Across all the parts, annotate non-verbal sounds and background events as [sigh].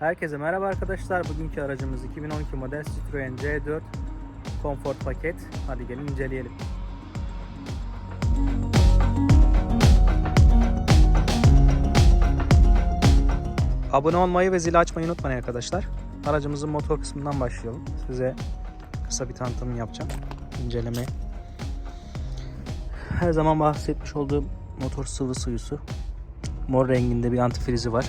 Herkese merhaba arkadaşlar. Bugünkü aracımız 2012 model Citroen C4 Comfort paket. Hadi gelin inceleyelim. Abone olmayı ve zili açmayı unutmayın arkadaşlar. Aracımızın motor kısmından başlayalım. Size kısa bir tanıtım yapacağım. İnceleme. Her zaman bahsetmiş olduğum motor sıvı suyusu. Mor renginde bir antifrizi var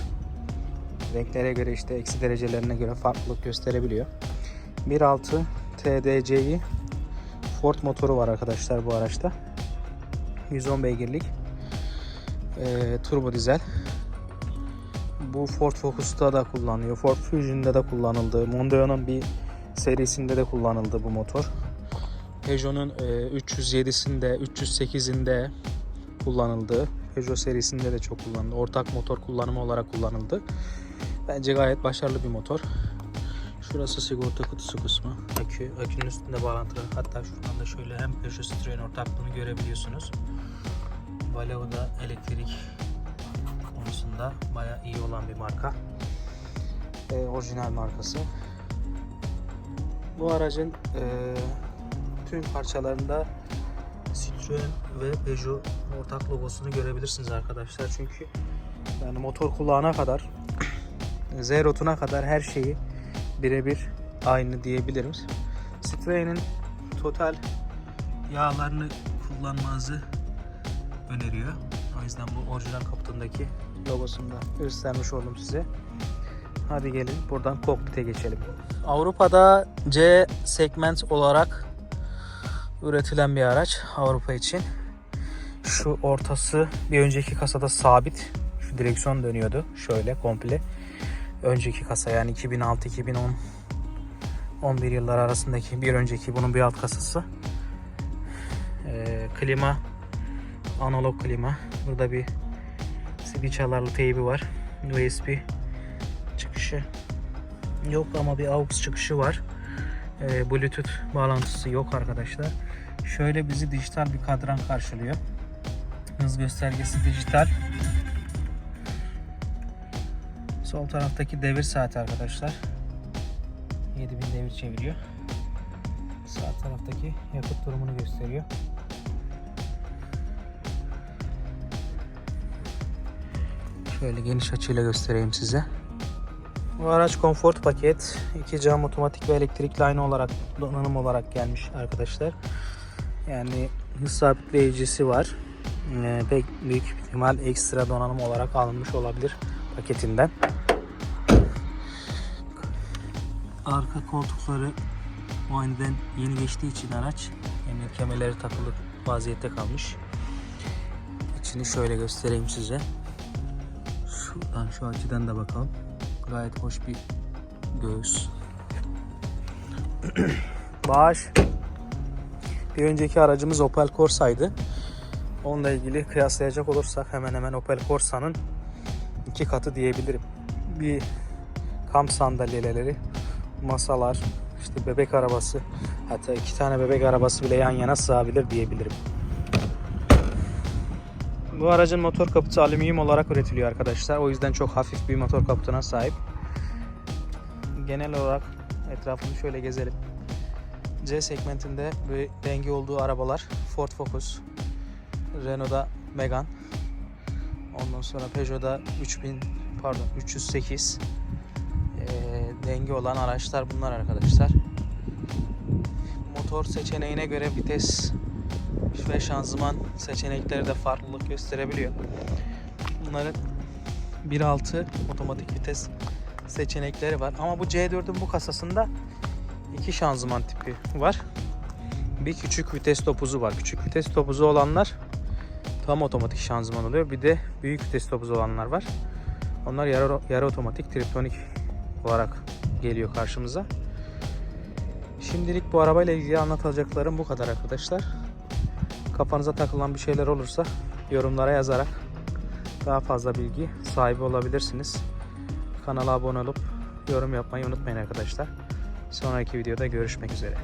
renklere göre işte eksi derecelerine göre farklılık gösterebiliyor. 1.6 TDC'yi Ford motoru var arkadaşlar bu araçta. 110 beygirlik e, turbo dizel. Bu Ford Focus'ta da kullanılıyor. Ford Fusion'da da kullanıldı. Mondeo'nun bir serisinde de kullanıldı bu motor. Peugeot'un e, 307'sinde, 308'inde kullanıldı. Peugeot serisinde de çok kullanıldı. Ortak motor kullanımı olarak kullanıldı. Bence gayet başarılı bir motor. Şurası sigorta kutusu kısmı. Akü, akünün üstünde bağlantılı. Hatta şuradan da şöyle hem Peugeot Citroen ortaklığını görebiliyorsunuz. Valeo da elektrik konusunda baya iyi olan bir marka. Ee, orijinal markası. Bu aracın e, tüm parçalarında Citroen ve Peugeot ortak logosunu görebilirsiniz arkadaşlar. Çünkü yani motor kulağına kadar [clears throat] Zerot'una kadar her şeyi birebir aynı diyebilirim. Citroen'in total yağlarını kullanmanızı öneriyor. O yüzden bu orijinal kaputundaki logosunu da göstermiş oldum size. Hadi gelin buradan kokpite geçelim. Avrupa'da C segment olarak üretilen bir araç Avrupa için. Şu ortası bir önceki kasada sabit. Şu direksiyon dönüyordu şöyle komple önceki kasa yani 2006-2010 11 yıllar arasındaki bir önceki bunun bir alt kasası. Ee, klima analog klima. Burada bir CD çalarlı teybi var. USB çıkışı yok ama bir AUX çıkışı var. Ee, Bluetooth bağlantısı yok arkadaşlar. Şöyle bizi dijital bir kadran karşılıyor. Hız göstergesi dijital. Sol taraftaki devir saati arkadaşlar. 7000 devir çeviriyor. Sağ taraftaki yakıt durumunu gösteriyor. Şöyle geniş açıyla göstereyim size. Bu araç konfort paket. iki cam otomatik ve elektrikli aynı olarak donanım olarak gelmiş arkadaşlar. Yani hız sabitleyicisi var. Ee, pek büyük ihtimal ekstra donanım olarak alınmış olabilir paketinden. Arka koltukları muayeneden yeni geçtiği için araç emniyet kemerleri takılı vaziyette kalmış. İçini şöyle göstereyim size. Şuradan şu açıdan da bakalım. Gayet hoş bir göğüs. [clears throat] Bağış. Bir önceki aracımız Opel Corsa'ydı. Onunla ilgili kıyaslayacak olursak hemen hemen Opel Corsa'nın iki katı diyebilirim. Bir kamp sandalyeleri, masalar, işte bebek arabası, hatta iki tane bebek arabası bile yan yana sığabilir diyebilirim. Bu aracın motor kaputu alüminyum olarak üretiliyor arkadaşlar. O yüzden çok hafif bir motor kaputuna sahip. Genel olarak etrafını şöyle gezelim. C segmentinde bir rengi olduğu arabalar Ford Focus, Renault'da Megane, ondan sonra Peugeot'da 3000 pardon 308 e, denge olan araçlar bunlar arkadaşlar. Motor seçeneğine göre vites ve şanzıman seçenekleri de farklılık gösterebiliyor. Bunların 1.6 otomatik vites seçenekleri var. Ama bu C4'ün bu kasasında iki şanzıman tipi var. Bir küçük vites topuzu var. Küçük vites topuzu olanlar tam otomatik şanzıman oluyor. Bir de büyük vites topuzu olanlar var. Onlar yarı, yarı otomatik triptonik olarak geliyor karşımıza. Şimdilik bu arabayla ilgili anlatacaklarım bu kadar arkadaşlar. Kafanıza takılan bir şeyler olursa yorumlara yazarak daha fazla bilgi sahibi olabilirsiniz. Kanala abone olup yorum yapmayı unutmayın arkadaşlar. Sonraki videoda görüşmek üzere.